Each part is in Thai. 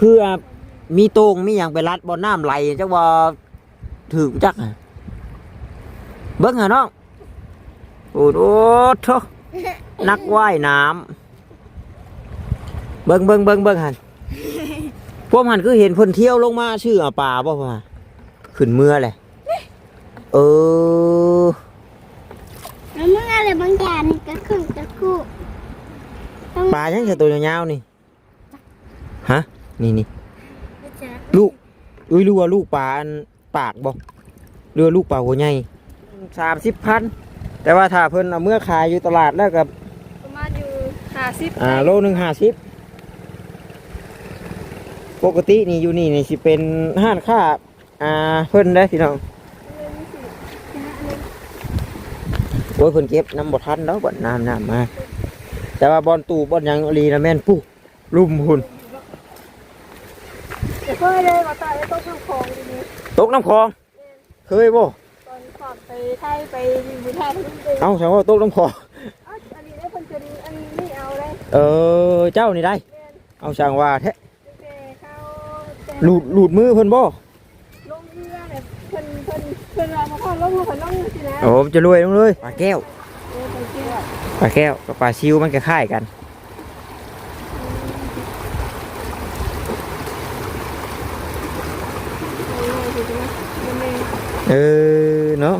คืออะมีโตงมีอย่างไปรัดบ่อน้ำไหลจักว่าถือจักอะเบิ่งหาน้องโอ้โหโถนักว่ายน้ำเบิ่งเบิ่งเบิ่งเบิ่งหันพวกมันคือเห็นเพิ่นเที่ยวลงมาชื่ออาป่าบ่พ่อมาขึ้นเมื่อแหละเออแล้วเมื่ออะไรบางอย่างนี่ก็ขึ้นก็คู่ต้องปลายังแค่ตัวยาวๆนี่ฮะ นี่นี่จะลูกอุ้ยรู้ว่าลูกปลาอันปากบ่เรือว่าลูกปลาหัวใหญ่สามสิบพันแต่ว่าถ้าเพิ่นเอาเมื่อขายอยู่ตลาดแล้วกับประมาณอยู่ห้าสิบอ่าโลหนึ่งห้าสิบปกตินี่อยู่นี่นี่สิเป็นห้านค้าอ่าเพิ่นได้อพี่น้องโอ้ยเพิ่นเก็บน้ำบ่ทันแล้วบ่น้ำน้ำมาแต่ว่าบอลตู่บอลหยังอลีนะแม่นปุ๊ลุ่มหุ่น เดี๋ยวเพื่อเลยมาตายแล้วต้องทำของดีนี้ตกน้ำคลอง เคยบ่ตอนขอบไปไทยไปบุญไทยทั้งปีเอ้าฉันว่าตกน้ำคลอง อ้าวอันนี้ได้คนจะดีอันนี้ไม่เอาเลยเออเจ้านี่ได้เอาช่างว่าแท้แต่เขาแต่หลุดหลุดมือเพิ่นบ่ลงเรือเนี่ยเพิ่นเพิ่นเพิ่นเรามาพ่อลงเรือเพิ่นลงสินะโอ้จะรวยลงเลยปลาแก้วเออไปเที่ยวปลาแก้วกับปลาชิวมันก็คล้ายกัน เออเนาะ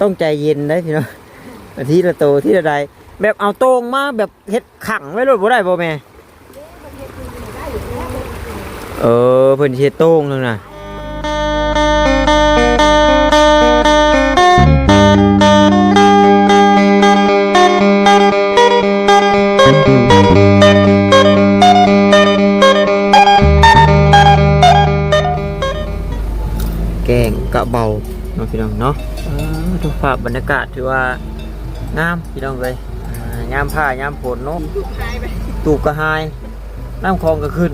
ต้องใจเย็นได้พี่เนาะทีละโตทีละใดแบบเอาโต้งมาแบบเฮ็ดขังไว้รถบ่ได้บ่แม่เออเพิ่นเฮ็ดโต้งนึงน่ะ ภาพบรรยากาศถือว่างามพี่น้องเลยอ่ายามผ้ายามฝนเนาะหายไปตูบกระหายน้ำคลองก็ขึ้น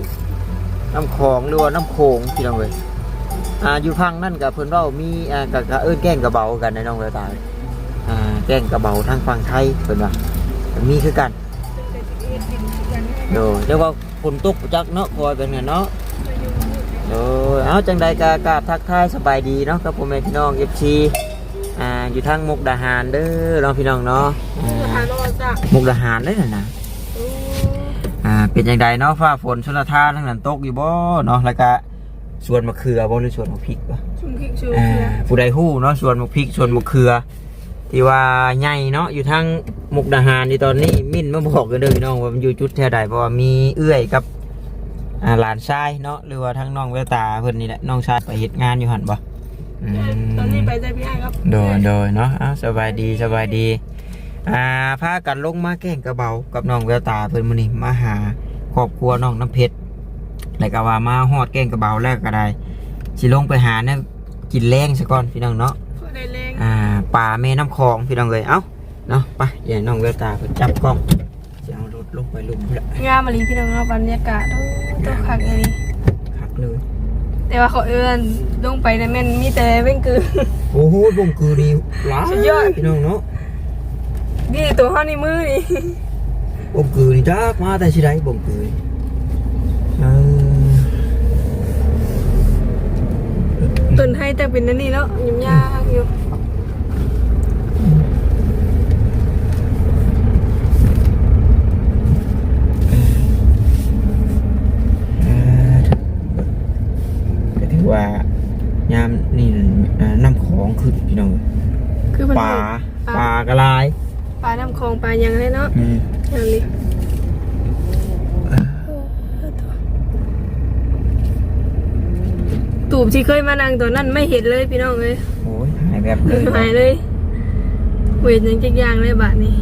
น้ำคลองหรือว่าน้ำโขงพี่น้องเลยอ่าอยู่พังนั่นกับเพื่อนเรามีอ่ากับกับเอิ้นแกล้งกระเบากันในน้องเวลตายอ่าแกล้งกระเบาทางฝั่งไทยเพื่อนว่าก็มีคือกันโดยเรียกว่าฝนตกจักเนาะคอยเป็นไงเนาะโดยเอาจังใดกากราบทักทายสบายดีเนาะกับพ่อแม่พี่น้องเอฟซี อ่าอยู่ทางมุกดาหารเด้อน้องพี่น้องเนาะอ่าหานอนจ้ะมุกดาหารเลยนะนะอ่าเป็นยังไงเนาะฟ้าฝนชลทานทั้งนั้นตกอยู่บ่เนาะแล้วก็สวนมะเขือบ่หรือสวนมะพริกบ่ชุ่มพริกชูอ่าเกลือผู้ใดฮู้เนาะสวนมะพริกสวนมะเขือที่ว่าใหญ่เนาะอยู่ทางมุกดาหารในตอนนี้มิ้นมาบอกกันเด้อพี่น้องว่ามันอยู่จุดแถวใดเพราะว่ามีเอื้อยกับอ่าหลานชายเนาะหรือว่าทั้งน้องแววตาเพิ่นนี่แหละน้องชายไปเฮ็ดงานอยู่หั่นบ่ อืมตอนนี้ไปใจพี่ไอ้ครับโดยโดยเนาะอ้าวสบายดีสบายดี อ่าพากันลงมาแกล้งกระเบากับน้องแววตาเพิ่นมื้อนี้มาหาครอบครัวน้องน้ำเพชรแล้วก็ว่ามาฮอดแกล้งกระเบาแล้วก็ได้สิลงไปหาเนี่ยกินแรงซะก่อนพี่น้องเนาะ พอได้แรงอ่าป่าแม่น้ำคลองพี่น้องเอ้ยเอ้าเนาะไปอย่าน้องแววตาเพิ่นจับกล้องจะเอารถลงไปลุมละงามมาลีพี่น้องเราบรรยากาศโอ้ตัวคักเลยคักเลย แต่ว่าเขาเอื้อนลงไปในแม่นมีแต่เว้งคือโอ้โหบ่งคือดีหลายสุดยอดพี่น้องเนาะนี่ตัวห้อนี่มือนี่บ่งคือนี่จักมาแต่สิได้บ่งคือเออตุนให้แต่เป็นนั่นนี่เนาะยุ่งยากอยู่ อ่าก็ถือว่ายามนี่อ่าน้ำของขึ้นพี่น้อง คือมัน ปลาปปลาลากระลายปลาน้ำคลองปลายังเลยเนาะอืมอย่างนี้ตูบที่เคยมานั่งตัวนั้นไม่เห็นเลยพี่น้องเลยโอ้ยหายแบบเลยหายเลยเวทยังจักอย่างเลยบาทนี้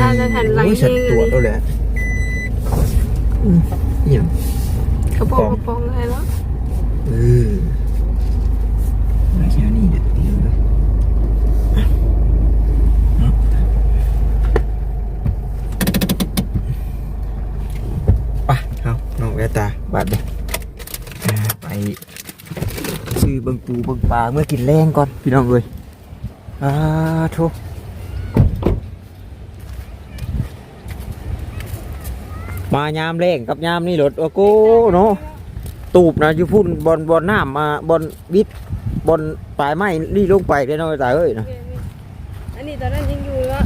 อ่าแล้วแผ่นไหลโอ้ยสัตว์นี่ตัวแล้วแหละอืมเอี่ยมกระโปรงกระโปรงอะไรแล้วเออมาแค่นี้เด็ดเดียวเลยอะเนาะไปเอาน้องแววตาบาดเดียวอ่าไปซื้อเบิ่งปูเบิ่งปลาเมื่อกินแรงก่อน พี่น้องเอ้ยอ่าโท มายามแรงกับยามนี่รถโอ้โกเนาะตูบนะอยู่พุ่นบอลบอลน้ำมาบอลวิทย์บอลปลายไม้นี่ลงไปได้น้อยตายเอ้ยนะอันนี้ตอนนั้นยังอยู่วะ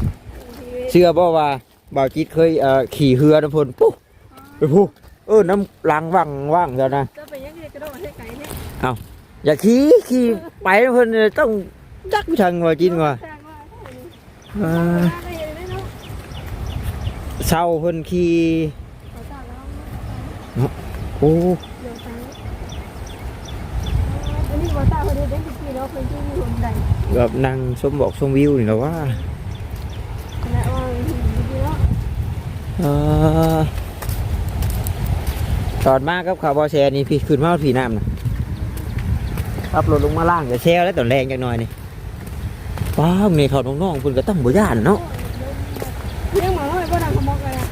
เชื่อบ่ว่าบ่าวจิตเคยเอ่อขี่เรือน้ำพลปุ๊บไปพูเออน้ำลังว่างว่างเจ้านะจะไปยังไงกระโดดให้ไก่เนี่ยอย่าขี่ขี่ไปน้ำพลเนี่ยต้องจักทางว่าจินว่าสร้างว่าเออได้เห็นได้เนาะเศร้าเพิ่นขี่ขอตาแล้วโอ้เดี๋ยวตาอันนี้ว่าตาคนเดียวได้กี่แล้วเพิ่นที่อยู่คนใดแบบนั่งชมบอกชมวิวนี่แหละว่าแล้วว่าดีแล้วเออตอนมากับข่าวบอแชร์นี่พี่ขึ้นมาผีน้ำนะขับรถลงมาล่างกับแชร์แล้วตอนแรงจังหน่อยนี่ป้าวนี่เขาน้องๆเพิ่นก็ต้องบ่ย่านเนาะเลี้ยงหมาน้อยบ่ดังขมอกเลยนะ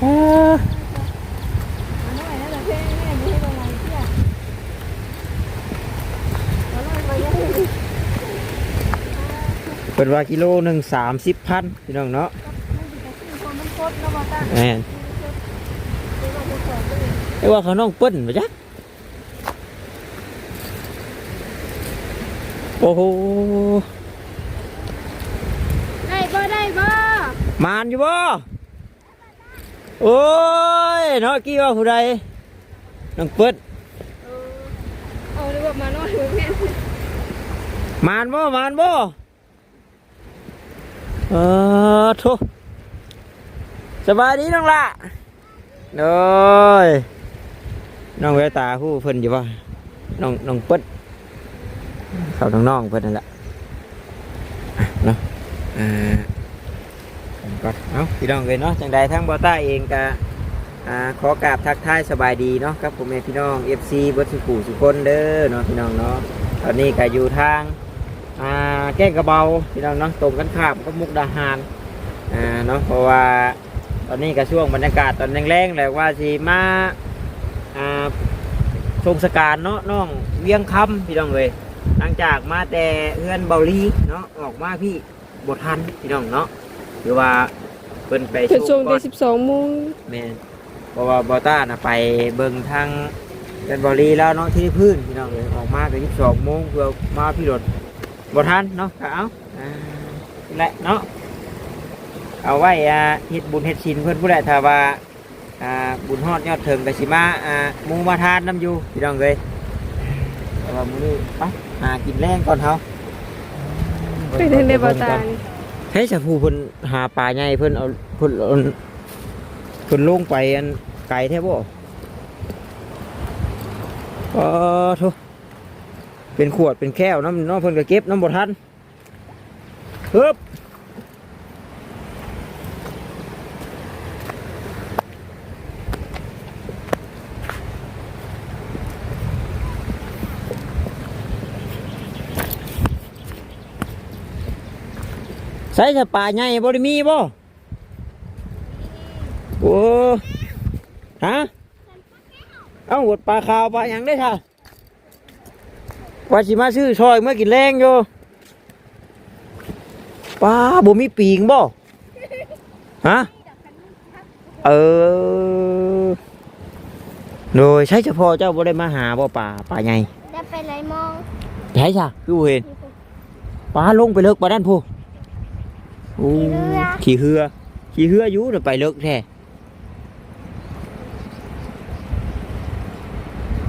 หมาน้อยนั่นแหละเพ่แม่ไม่ให้ลงมาเที่ยหมาน้อยมาเยอะเลย เปิดว่ากิโลหนึ่งสามสิบพันพี่น้องเนาะคนมันโคตรนะบ่ตาแม่นไอ้ว่าเขาน้องเปิ้นมาจ๊ะโอ้โหได้บ่ได้บ่มานอยู่บ่โอ้ยเนาะกี้ว่าผู้ใดน้องเปิ้นเออเอาดีกว่ามาน้อยเพื่อนมานบ่มานบ่ เออโทสบายดีน้องละเด้ยน้องเววตาผู้เพิ่นอยู่บ่น้องน้องเปิ้นเขาน้องๆเพิ่นนั่นแหละเนาะอ่าผมก็เอ้าพี่น้องเลยเนาะจังใดทั้งบอต้าเองก็อ่าขอกราบทักทายสบายดีเนาะกับผมเองพี่น้อง FC เบิร์ดสุขุสุคนเด้อเนาะพี่น้องเนาะตอนนี้ก็อยู่ทาง อ่าแก้งกระเบาพี่น้องเนาะตรงกันข้ามกับมุกดาหารอ่าเนาะเพราะว่าตอนนี้ก็ช่วงบรรยากาศตอนแรงๆแหละว่าสิมาอ่าชมสการเนาะน้องเวียงคำพี่น้องเลยหลังจากมาแต่เฮือนเบาลีเนาะออกมาพี่บททันพี่น้องเนาะหรือว่าเพิ่นไปเป็นช่วงก่อที่สิบสองโมงแม่นเพราะว่าบอต้าน่ะไปเบิ่งทางเป็นบรีแล้วเนาะที่พื้นพี่น้องเลยออกมาก็ยี่สิบสองโมงเพื่อมาพี่รถ บทันเนาะก็เอาอ่านี่แหละเนาะเอาไว้อ่าเฮ็ดบุญเฮ็ดชินเพื่อนผู้ใดถ้าว่าอ่าบุญฮอดยอดเถิงก็สิมาอ่าหมูมาทานน้ำอยู่พี่น้องเลยแต่ว่ามื้อนี้ไปหากินแรงก่อนเฮาไปถึงได้บ่ตานี่เฮ้ยสะพูเพิ่นหาปลาใหญ่เพิ่นเอาเพิ่นเอาเพิ่นลงไปอันไกลแท้บ่เออโท เป็นขวดเป็นแก้วน้ำน้องเพิ่นก็เก็บน้ำบ่ทันฮึบใส่สปลาใหญ่บ่ได้มีบ่โอ้ฮะ เอาหดปลาขาวปลาหยังได้ท่า ว่าสิมาซื้อซอยเมื่อกินแรงอยู่ปลาบ่มีปีงบ่ฮะเออโดยใช่เฉพาะเจ้าบ่ได้มาหาบ่ปลาปลาใหญ่จะไปไหนมองใช่จ้ะคือบ่เห็นปลาลงไปเลิกปลาด้านผู้โอ้ขี่เหือขี่เหืออยู่เดี๋ยวไปเลิกแท้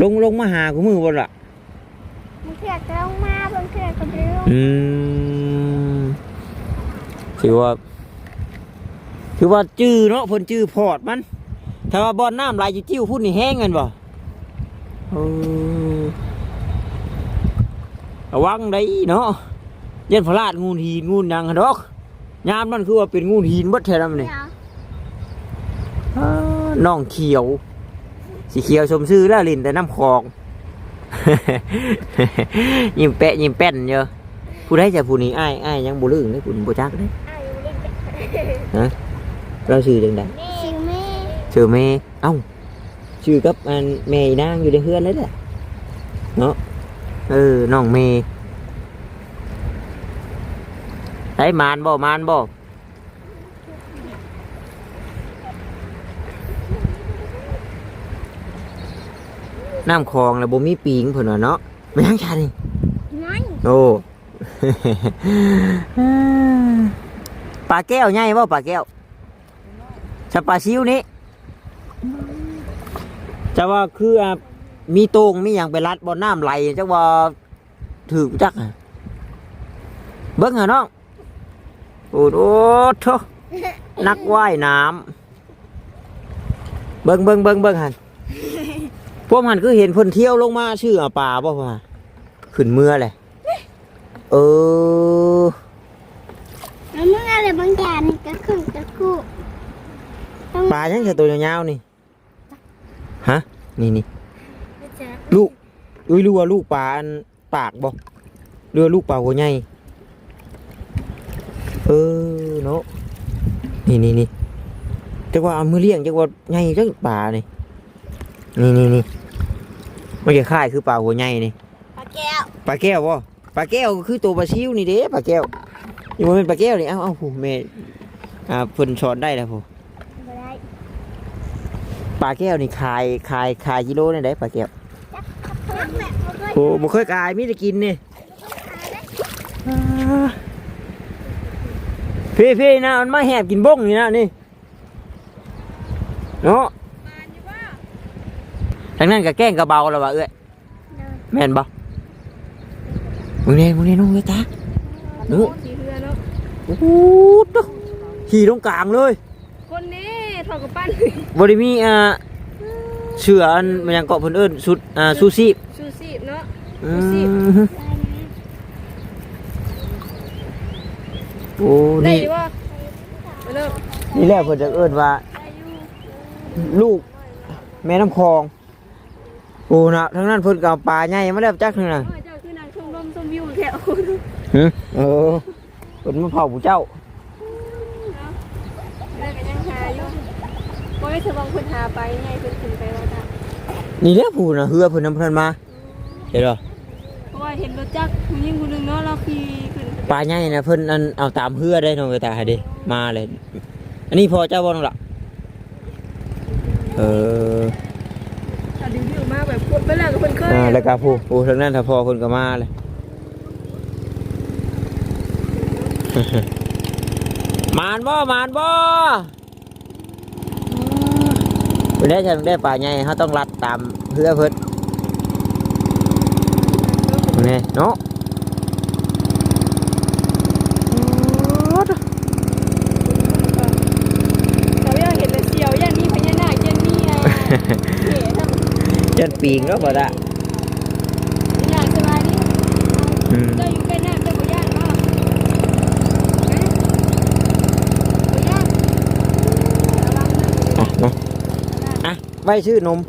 ลงลงมาหากูมือบ่ล่ะมัน เถื่อนก็ลงมาบางเถื่อนก็ไปลงอืมถือว่า ถือว่าจื้อเนาะเพิ่นจื้อพอดมัน ถ้าว่าบ่อนน้ำไหลจิ้วๆพุ่นนี่แห้งกันบ่เออระวังได้เนาะเย็นพลาดงูหินงูหยังหั่นดอกยามมันคือว่าเป็นงูหินเบิดแท้นำนี่เดี๋ยวอ้าน้องเขียว สีเขียวชมซื่อแล้วลินแต่น้ำคลอง ยิ้มแปะยิ้มแป้นเยอะผู้ใดจะผู้นี้อ้ายอ้ายยังบ่ลืมเลยผู้นี้บ่จักเลยอายุเล็กเราชื่อจังไดชิวแม่ชื่อเมเอ้าชื่อกับอันแม่อีนางอยู่ในเฮือนเลยแหละเนาะเออน้องเมย์ไอ้มานบ่มานบ่ น้ำคลองแล้วบ่มีปิงเพิ่นว่าเนาะไม่ยังชานี่น้อยโอ้ ปลาแก้วใหญ่บ่ปลาแก้วชะปลาซิวนี้จะว่าคืออะมีโตงมีอย่างไปรัดบ่อน้ำไหลจักว่าถือจักอะเบิ้งหะน้องโอ้โหโถนักว่ายน้ำเบิ้งเบิ้งเบิ้งเบิ้งหัน พวกมันคือเห็นคนเที่ยวลงมาชื่ออะป่าบ่พอมาขึ้นเมื่อเลยเออแล้วมึงอะไรบางอย่างนี่ก็ขึ้นก็คู่ต้องปลายังแค่ตัวยาวๆนี่ฮะนี่นี่ไม่เจอลูกอุ้ยรู้ว่าลูกปลาอันปากบ่เรือว่าลูกปลาหัวใหญ่เออเนาะนี่นี่นี่จักว่าเอามือเลี้ยงจักว่าใหญ่จังปลานี่นี่นี่นี่ มันจะคล้ายคือปลาหัวใหญ่นี่ปลาแก้วปลาแก้วบ่ปลาแก้วก็คือตัวปลาซิวนี่เด้ปลาแก้วนี่มันเป็นปลาแก้วนี่เอ้าเอ้าผู้แม่อ่าเพิ่นสอนได้แล้วผู้ไม่ได้ปลาแก้วนี่ขายขายขายกิโลนี่ได้ปลาแก้วรักแม่เขาด้วยโอ้บ่เคยขายมีแต่กินนี่พี่พี่นะมันมาแหบกินบ้งนี่นะนี่เนาะ ทางนั้นก็แกล้งกระเบาแล้วว่ะเอ้ยแม่นบ่มึงเนี่ยมึงเนี่ยน้องเอ้ยตาเนาะขี่เรือเนาะโอ้โหตุ๊ขี่ตรงกลางเลย คนนี้ถอดกับปั้นบ่ได้มีอ่าเชืออันมันยังเกาะเพิ่นเอิ้นสุดอ่าซูซีบชูซีบเนาะอืซูซีบมโอ้ได้นี่ดีว่าไปเริ่มนี่แหละเพิ่นจะเอิ้นว่า ลูกแม่น้ำคลอง โอ้นะทั้งนั้นเพิ่นก็เอาปลาใหญ่มาแล้วจักทั้งนั้นโอ้ยเจ้าคือนางชมรมชมวิวแถวหึเออเพิ่นมาเผาผู้เจ้าเรื่องกันยังหาอยู่บ่ได้สมองเพิ่นหาไปไงเพิ่นขึ้นไปว่าจ้ะนี่แหละผู้น่ะเฮือเพิ่นนำเพิ่นมาเห็นบ่เพราะว่าเห็นรถจักรผู้หญิงคนหนึงเนาะเราขี่ขึ้นปลาใหญ่น่ะเพิ่นอันเอาตามเฮือได้น้องกระตายเด้มาเลย อันนี้พอเจ้าบ่น้องล่ะเออถ้าดึงวิวมา แบบพวดไปแล้วก็เพิ่นเคยอ่าแล้วก็ผู้ผู้ทางนั้นถ้าพอเพิ่นก็มาเลย มานบ่มานบ่เพิ่นได้ฉันได้ปลาใหญ่เขาต้องรัดตามเพื่อเพิ่นนี่เนาะ เราอยากเห็นแต่เสียวยันมีพญานาคยันมีอะเอ๋ทำ จน ปีงแล้วบ่ได้อยากสบายดิอืมเราอยู่ใกล้น้ำเจ้าบ่ยานบ่ฮะบ่ย่านระวังนะอะเนาะอะไว้ชื่อนม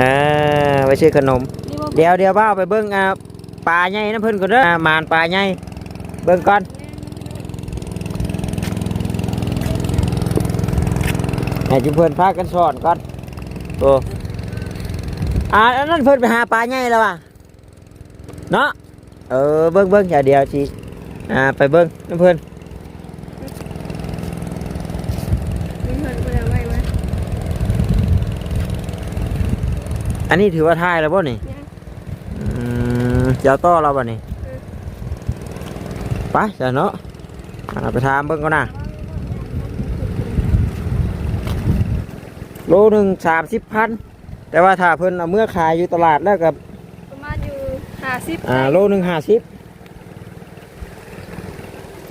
อ่าไว้ชื่อขนม นี่บ่เดี๋ยวเดี๋ยวบ้าไปเบิ่งอ่าปลาใหญ่นะเพิ่นก็เด้ออ่ามานปลาใหญ่เบิ่งก่อนให้จุเพิ่นพากันสอนก่อนโอ้ อ่าอันนั้นเพิ่นไปหาปลาใหญ่แล้วว่ะเนาะเออเบิ่งเบิ่งอย่าเดียวสิอ่าไปเบิ่งน้ำเพิ่นมีเพิ่นบ่ได้เอาไว้ไว้อันนี้ถือว่าท่ายแล้วบ่นี่เนี่ยอืมเจ้าต่อเราบ่นี่ไปจ้ะเนาะอ่าไปถามเบิ่งก่อนนะโลหนึ่งสามสิบพัน แต่ว่าถ้าเพิ่นเอาเมื่อขายอยู่ตลาดแล้วกับประมาณอยู่50อ่าโลหนึ่งห้าสิบ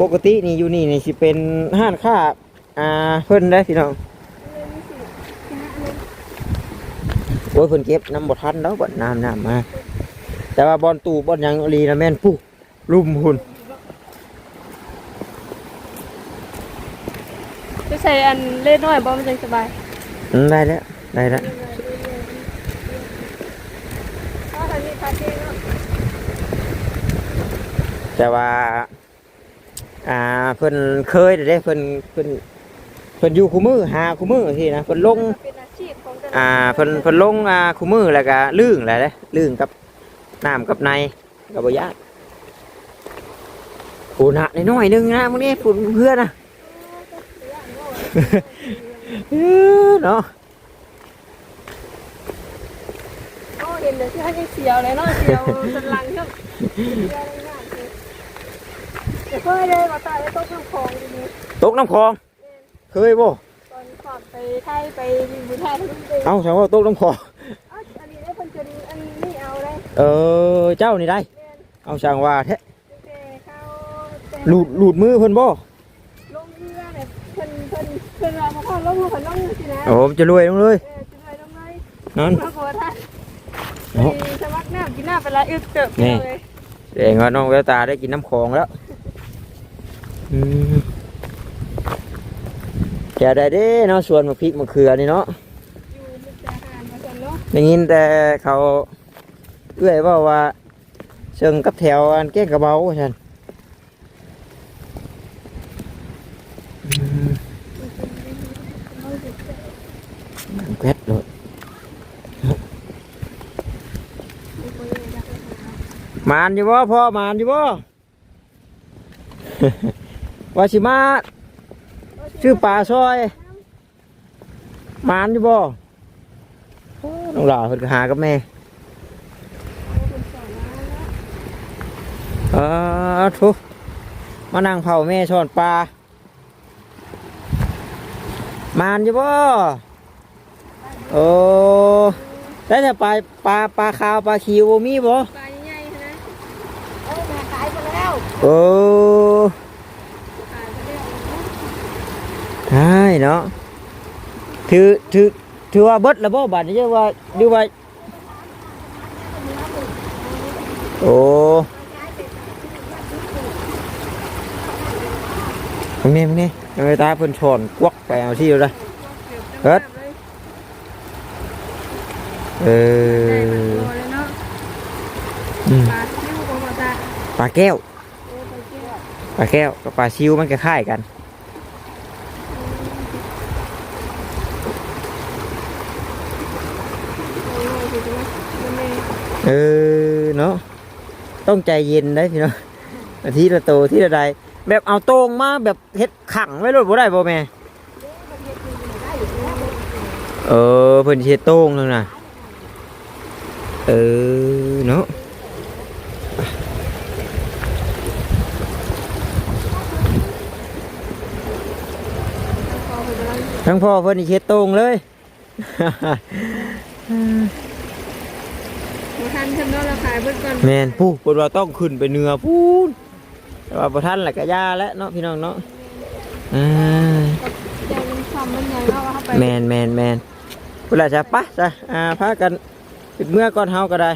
ปกตินี่อยู่นี่นี่สิเป็นห้านค่าอ่าเพิ่นได้อพี่น้องโอ้ยเพิ่นเก็บน้ำบดทันแล้วบดน้ำน้ำมา แต่ว่าบอลตูบอลหยังอีหลีนะแม่นปุ๊ลุ่มหุ่นจะใส่อันเล่นน้อยบ่มันจังสบายอืมได้แล้วได้แล้ว ถ้าทางนี้พาเท่เนาะ แต่ว่า อ่าเพิ่นเคยเด้เพิ่นเพิ่นเพิ่นอยู่คู่มือหาคู่มือที่นะเพิ่นลงเป็นอาชีพของเกอ่าเพิ่นเพิ่นลงอ่าคู่มือแล้วก็ลื่นแหละเด้ลื่นกับน้ำกับในก็บ่ยากปูนะน้อยๆหนึงนะมื้อนี้ฝุ่นเพื่อนน่ะเนาะโอ้เห็นเดี๋ยวที่ให้เสียวเลยเนาะเสียวสันหลังเชื่อมเสียวเลยมาก เลยเดี๋ยวเพื่อเลยมาตายแล้วต้องทำของดีตกน้ำคลองเคยบ่ๆตอนขอดไปไทยไปบุญไทยทั้งปีเอ้าฉันว่าตกน้ำคลองอ้าวอันนี้ได้คนจนอันนี้เอาเลยเออเจ้านี่ได้เรียนเอาช่างว่าแท้แต่เขาแต่หลุดหลุดมือเพิ่นบ่ลงเรือเนี่ยเพิ่นเพิ่นเพิ่นเรามาพ่อลงมาเพิ่นลงสินะโอ้ผมจะรวยลงเลยเออจะเลยลงเลยนั่นมาขอท่านเนาะสมัครน้ำกินน้ำไปละอึดเติบนี่เลยแสดงว่าน้องแววตาได้กินน้ำคลองแล้ว อืมแกได้เด้เนาะส่วนมะพริกมะเขือนี่เนาะอยู่มุกดาหารมาส่วนเนาะได้ยินแต่เขาเอื้อยว่าว่าเชิงกับแถวอันแก้งกระเบาว่าฉันอืมแกวดเลยมานอยู่บ่พ่อมานอยู่บ่ ว่าสิมาชื่อป่าซอยมานอยู่บ่โอ้น้องหล่าเพิ่นก็หากับแม่เออทุมานั่งเผาแม่ช้อนปลามานอยู่บ่โอ้แล้วจะปลาปลาปลาขาวปลาคิวบ่มีบ่ปลาใหญ่ๆนะเออแม่ขายไปแล้วโอ้ ขายไปแล้ว ใช่เนาะถือถือถือว่าเบิดแล้วบ่บัดนี้เจ้าว่าดูว่าโอ้ตรงนี้ตรงนี้เอาไปตาเพิ่นชอนกวักไปเอาที่อยู่ละเอิ้นเอได้มาอตัวเลยเนาะอืมปลาซิ่วของมาตาปลาแก้วโอ้ปลาเกี้ยวปลาแก้วกับปลาชิวมันก็คล้ายกัน โอ้ยสิจ๊ะมันแม่ เออเนาะต้องใจเย็นได้พี่เนาะอาทีละโตทีละใดแบบเอาโตงมาแบบเฮ็ดขังไว้รถบ่ได้บ่แม่เออเพิ่นเฮ็ดโต้งนึงน่ะเออเนาะทั้งพ่อเพิ่นเฮ็ดโต้งเลย มาทันเพิ่นเนาะเราขายเพิ่นก่อนแม่นผู้เพิ่นว่าต้องขึ้นไปเหนือพูนแต่ว่าบ่ทันแหละก็ย่าแล้วเนาะพี่น้องเนาะอ่าใจมันคำมันใหญ่เนาะเอาเข้าไปแมนแมนแมนพุ่นละจ้ะปะจ้ะอ่าพากันปิดเมื่อก่อนเฮาก็ได้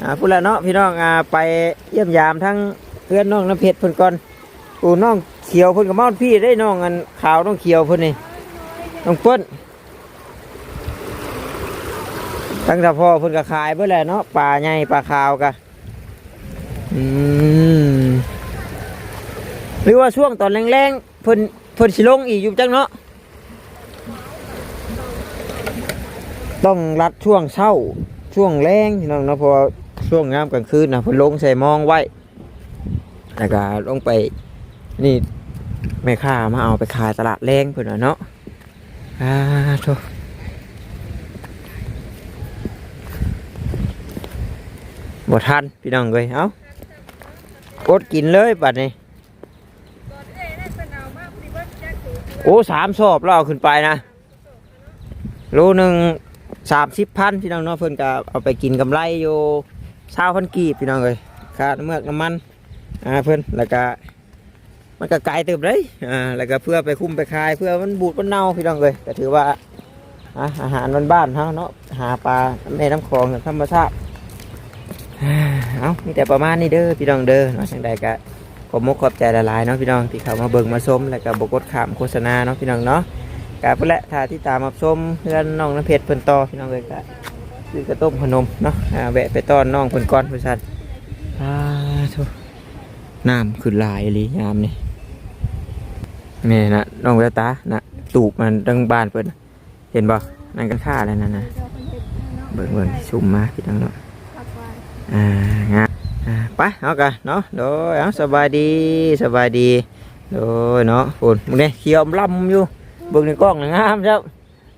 อ่าพุ่นละเนาะพี่น้องอ่าไปเยี่ยมยามทั้งเพื่อนน้องน้ำเพชรเพิ่นก่อนโอ้น้องเขียวเพิ่นกับมอนพี่ได้น้องอันขาวน้องเขียวเพิ่นนี่น้องเปิ้น ตั้งแต่พ่อเพิ่นก็ขายเบิ่แหละเนาะปลาใหญ่ปลาขาวกะอืมหรือว่าช่วงตอนแรงๆเพิ่นเพิ่นสิลงอีกอยู่จังเนาะต้องรัดช่วงเช้าช่วงแรงพี่น้องเนาะพอช่วงงามกลางคืนนะเพิ่นลงใส่มองไว้แล้วก็ลงไปนี่แม่ค้ามาเอาไปขายตลาดแรงเพิ่นว่าเนาะอ่าโธ่ บ่ทันพี่น้องเลยเอ้ากดกินเลยบัดนี้ก่อนเอ้ยได้เพิ่นเอามาพอดีเบิดแจ็คถือโอ้สามสอบเอาขึ้นไปนะโลหนึ่งสามสิบพันพี่น้องเนาะเพิ่นก็เอาไปกินกำไรอยู่เช้าพันกีบพี่น้องเลยค่าน้ำเมือกน้ำมันอ่าเพิ่นแล้วก็มันก็ไกลเติบเลยอ่าแล้วก็เพื่อไปคุ้มไปคาย เพื่อมันบูดมันเน่าพี่น้องเลยก็ถือว่าอาหารบ้านๆเฮาเนาะหาปลาในน้ำคลองธรรมชาติ เอามีแต่ประมาณนี้เด้อพี่น้องเด้อเนาะจังใดก็ขอบมกขอบใจหลายเนาะพี่น้องที่เข้ามาเบิ่งมาชมแล้วก็บกดขามโฆษณาเนาะพี่น้องเนาะกาเพื่อและถ้าที่ตามมาชมเพื่อนน้องน้ำเพชรเพิ่นต่อพี่น้องเลยก็ซื้อกระต้มขนมเนาะแวะไปต้อนน้องเพิ่นก่อนเพื่อนสันอ่าโทุน้ำขึ้นลายเลยยามนี่นี่นะน้องแวตานะตูบมันดังบานเพิ่นเห็นบ่นั่นก็ค่าแล้วนั่นนะเจ้าเป็นเฮ็ดเนาะเบิ่งเบิ่งซุ่มมาพี่น้องเนาะ อ่างามอ่าไปเอากันเนาะโดยเอาสบายดีสบายดีโดยเนาะฝุ่นมึงเนี่ยเขียวลำอยู่เบิ่งในกล้องน่ะงามเจ้า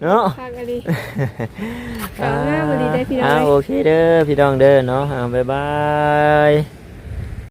เนาะพักกันดีเอางามบ่ดีได้พี่น้องอ่าเอ้ยโอเคเด้อพี่น้องเด้อเนาะอ่าบ๊ายบาย